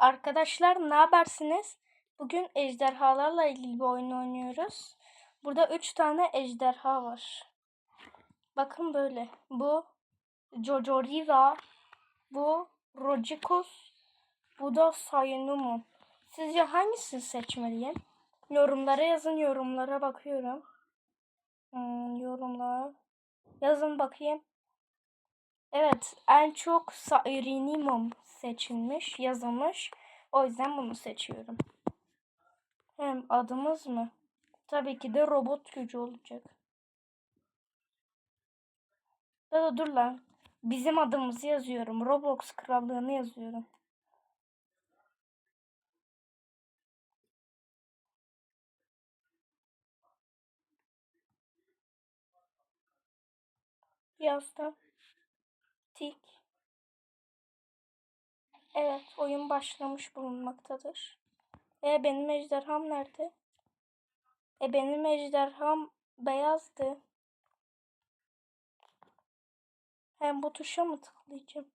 Arkadaşlar ne habersiniz? Bugün ejderhalarla ilgili bir oyun oynuyoruz. Burada 3 tane ejderha var. Bakın böyle. Bu Jojoriva, bu Rojikus, bu da Sayunumu. Sizce hangisini seçmeliyim? Yorumlara yazın. Yorumlara bakıyorum. Hmm, yorumlar. Yazın bakayım. Evet, en çok Sayurinimum seçilmiş, yazılmış. O yüzden bunu seçiyorum. Hem adımız mı? Tabii ki de robot gücü olacak. Ya da dur lan. Bizim adımızı yazıyorum. Roblox krallığını yazıyorum. Yazdım. Tik. Evet, oyun başlamış bulunmaktadır. E benim ejderham nerede? E benim ejderham beyazdı. Hem bu tuşa mı tıklayacağım?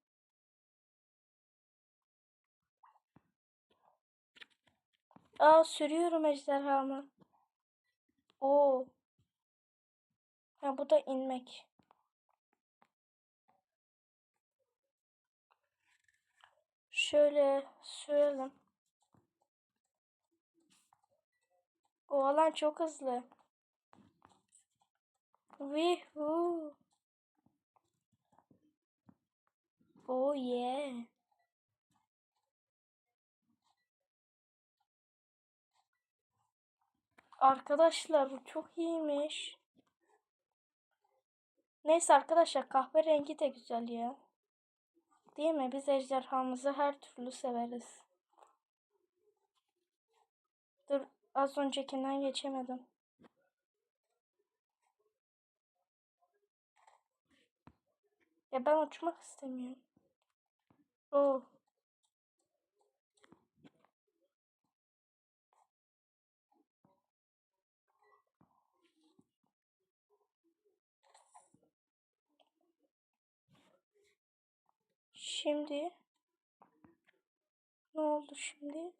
Aa sürüyorum ejderhamı. Oo. Ha bu da inmek. Şöyle sürelim. O alan çok hızlı. Vihu. Oh yeah. Arkadaşlar bu çok iyiymiş. Neyse arkadaşlar kahverengi de güzel ya. Değil mi? Biz ejderhamızı her türlü severiz. Dur az öncekinden geçemedim. Ya ben uçmak istemiyorum. Oh. Şimdi ne oldu şimdi?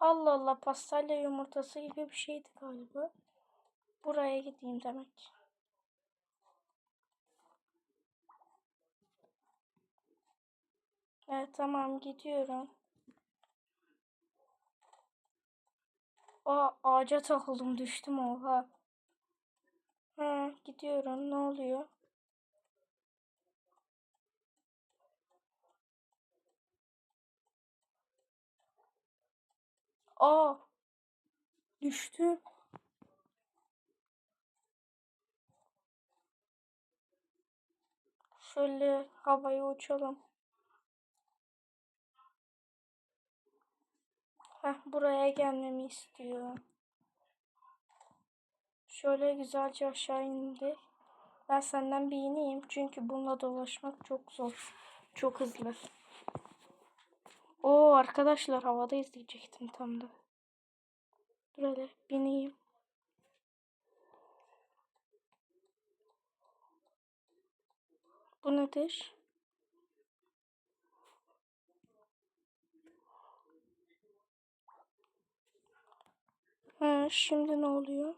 Allah Allah pastelya yumurtası gibi bir şeydi galiba. Buraya gideyim demek. Evet tamam gidiyorum. Aa ağaca takıldım düştüm oha. Ha gidiyorum ne oluyor? Aa düştüm. Şöyle havaya uçalım. Heh, buraya gelmemi istiyor. Şöyle güzelce aşağı indi. Ben senden bir ineyim. Çünkü bununla dolaşmak çok zor. Çok hızlı. Oo arkadaşlar havada izleyecektim tam da. Dur hele bineyim. Bu nedir? Ha, şimdi ne oluyor?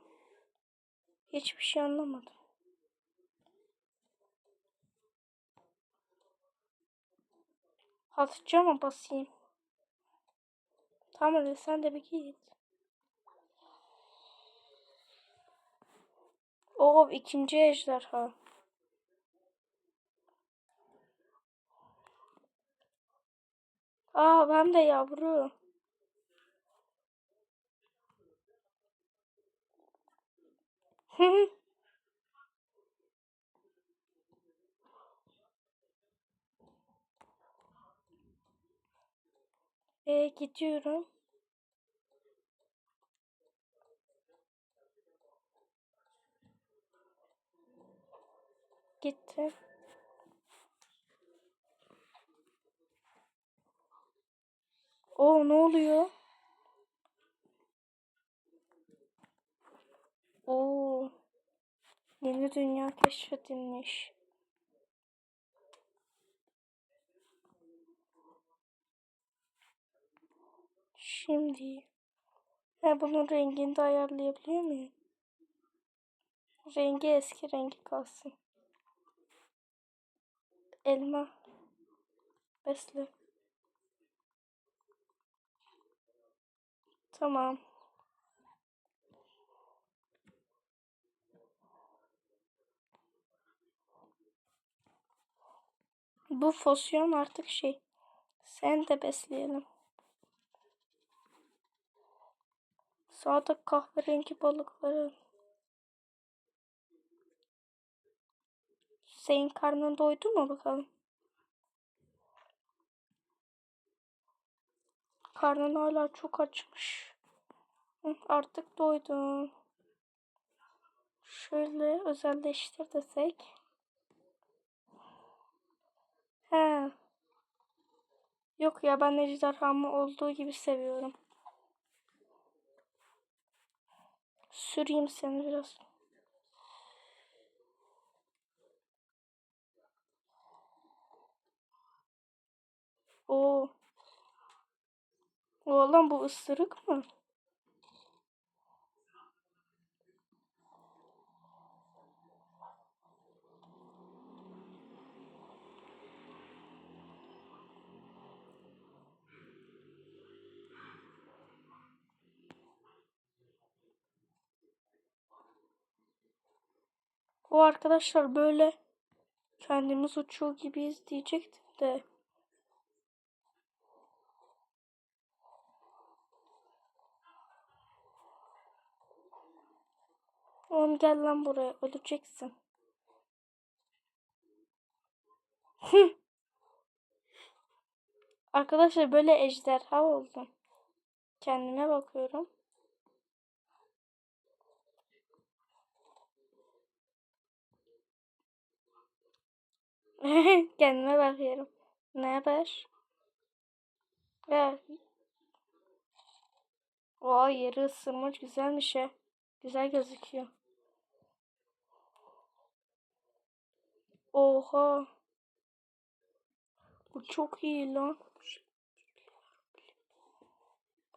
Hiçbir şey anlamadım. Hafifçe mı basayım? Tamam hadi sen de bir git. Oo ikinci ejderha. Aa ben de yavru. e, gidiyorum. Gitti. O ne oluyor? Oo. Yeni dünya keşfedilmiş. Şimdi ha, bunun rengini de ayarlayabiliyor muyum? Rengi eski rengi kalsın. Elma. Besle. Tamam. Bu fosyon artık şey. Sen de besleyelim. Sağda kahverengi balıkları. Senin karnın doydu mu bakalım? Karnın hala çok açmış. Artık doydun. Şöyle özelleştir desek. He. Yok ya ben ejderhamı olduğu gibi seviyorum. Süreyim seni biraz. Oo. Oğlum bu ısırık mı? O arkadaşlar böyle kendimiz uçuyor gibiyiz diyecektim de. Oğlum gel lan buraya öleceksin. Arkadaşlar böyle ejderha oldum. Kendime bakıyorum. Kendime bakıyorum. Ne haber? Evet. Oha yeri ısırmış güzelmiş ya. Güzel gözüküyor. Oha. Bu çok iyi lan.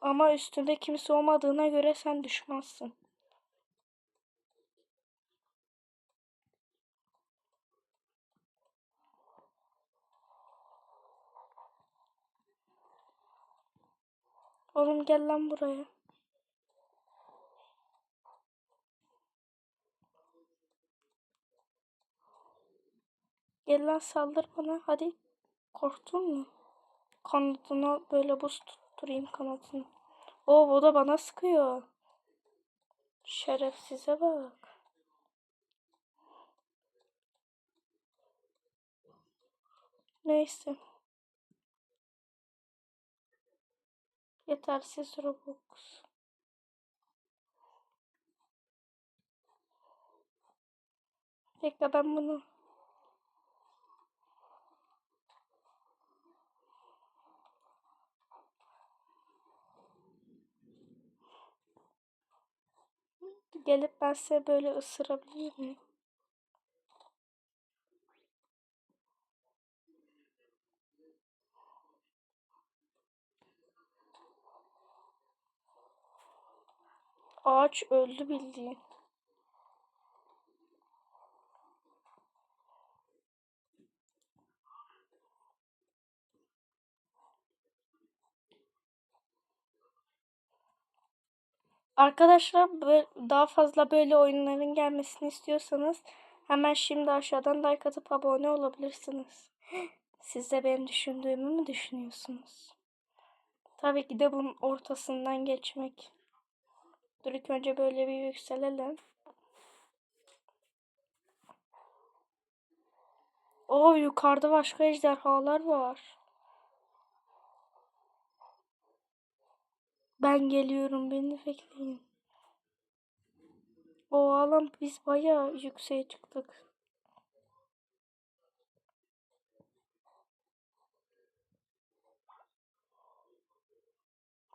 Ama üstünde kimse olmadığına göre sen düşmezsin. Oğlum gel lan buraya. Gel lan saldır bana hadi. Korktun mu? Kanadına böyle buz tutturayım kanadını. Oo bu da bana sıkıyor. Şerefsize bak. Neyse. Yetersiz Robux. Bekle ben bunu gelip ben size böyle ısırabilir miyim? Ağaç öldü bildiğin. Arkadaşlar daha fazla böyle oyunların gelmesini istiyorsanız hemen şimdi aşağıdan like atıp abone olabilirsiniz. Siz de benim düşündüğümü mü düşünüyorsunuz? Tabii ki de bunun ortasından geçmek. Dur ilk önce böyle bir yükselelim. Oo yukarıda başka ejderhalar var. Ben geliyorum beni bekleyin. O alan biz bayağı yükseğe çıktık.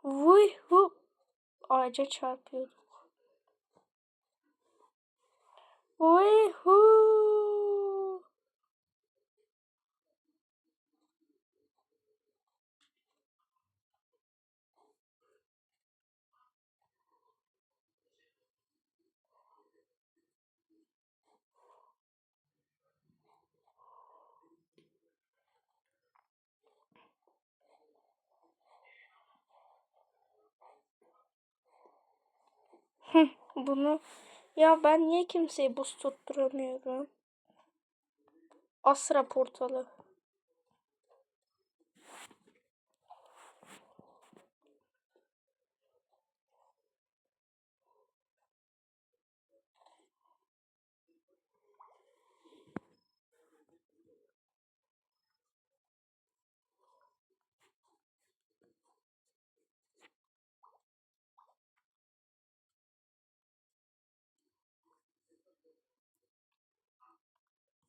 Vuy hu ağaca çarpıyorduk. Uyhu. Hıh, Bunu ya ben niye kimseyi buz tutturamıyorum? Asra portalı.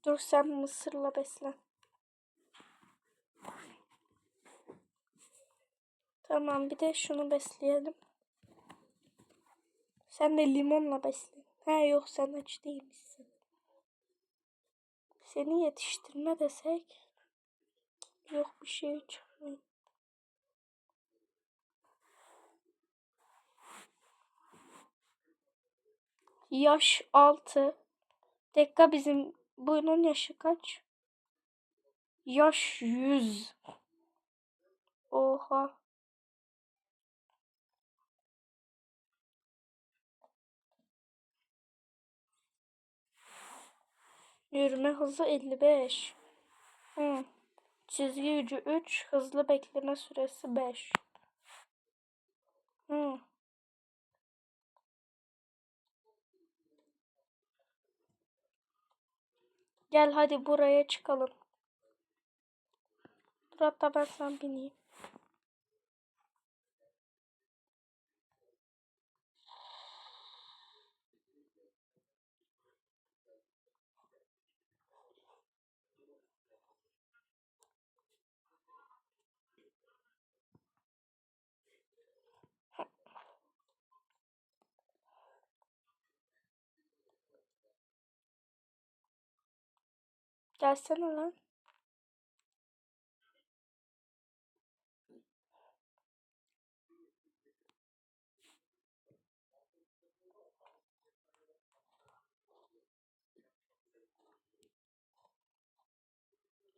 Dur sen mısırla beslen. Tamam bir de şunu besleyelim. Sen de limonla beslen. Ha yok sen aç değilmişsin. Seni yetiştirme desek. Yok bir şey çıkmıyor. Yaş 6. Dakika bizim bunun yaşı kaç? Yaş 100. Oha. Yürüme hızı 55. Hı. Çizgi gücü 3, hızlı bekleme süresi 5. Hı. Gel hadi buraya çıkalım. Dur hatta ben sana bineyim. Gelsene lan.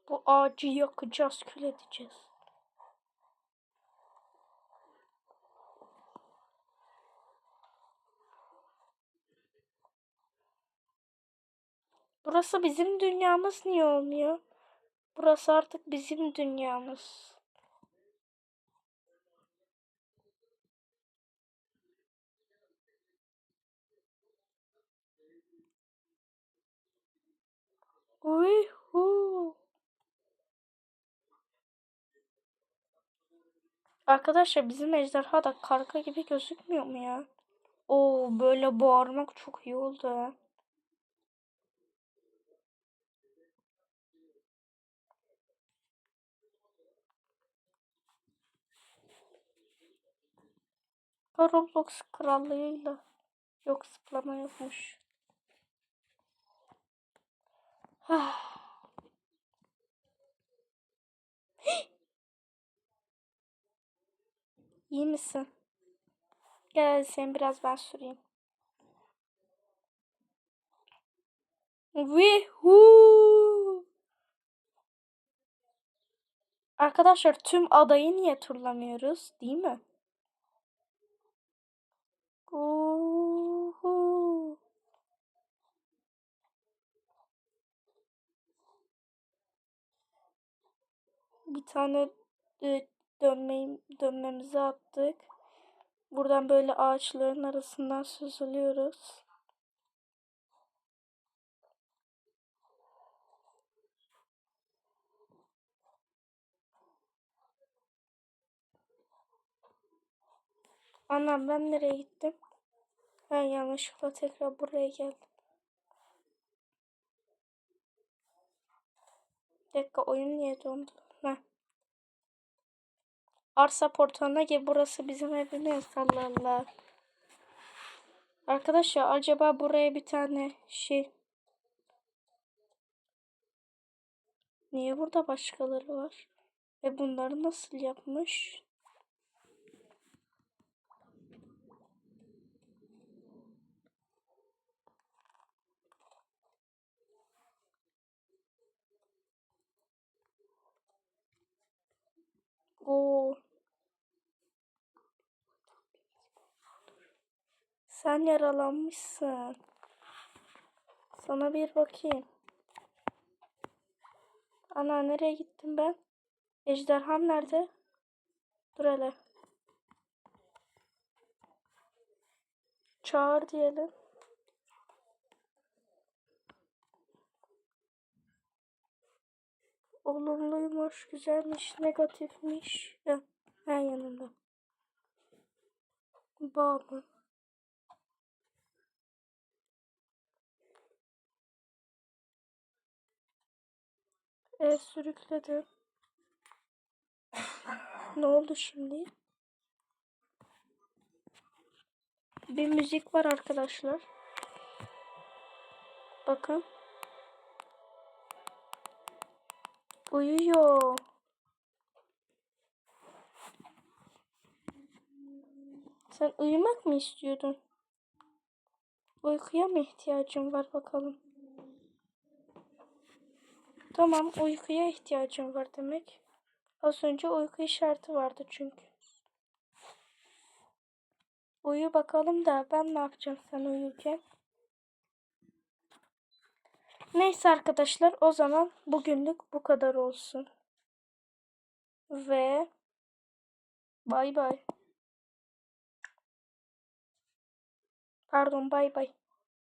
Bu ağacı yakacağız, kül edeceğiz. Burası bizim dünyamız niye olmuyor? Burası artık bizim dünyamız. Uyhu. Arkadaşlar bizim ejderha da karga gibi gözükmüyor mu ya? Oo böyle bağırmak çok iyi oldu ha. Roblox krallığıyla. Yok zıplama yokmuş. Ah. İyi misin? Gel seni biraz ben süreyim. Vihu. Arkadaşlar tüm adayı niye turlamıyoruz değil mi? Bir tane e, dönmeyi, dönmemizi attık. Buradan böyle ağaçların arasından süzülüyoruz. Anam ben nereye gittim? Ben yanlışlıkla tekrar buraya geldim. Bir dakika oyun niye dondu? Heh. Arsa portalına gel. Burası bizim evimiz. Allah Allah. Arkadaşlar acaba buraya bir tane şey. Niye burada başkaları var? Ve bunları nasıl yapmış? Oo. Sen yaralanmışsın. Sana bir bakayım. Ana nereye gittim ben? Ejderham nerede? Dur hele. Çağır diyelim. Olumluymuş, güzelmiş, negatifmiş. Heh, en yanında. Bağ mı? E sürükledim. Ne oldu şimdi? Bir müzik var arkadaşlar. Bakın. Uyuyor. Sen uyumak mı istiyordun? Uykuya mı ihtiyacın var bakalım? Tamam, uykuya ihtiyacın var demek. Az önce uyku işareti vardı çünkü. Uyu bakalım da ben ne yapacağım sen uyurken? Neyse arkadaşlar o zaman bugünlük bu kadar olsun. Ve bay bay. Pardon bay bay.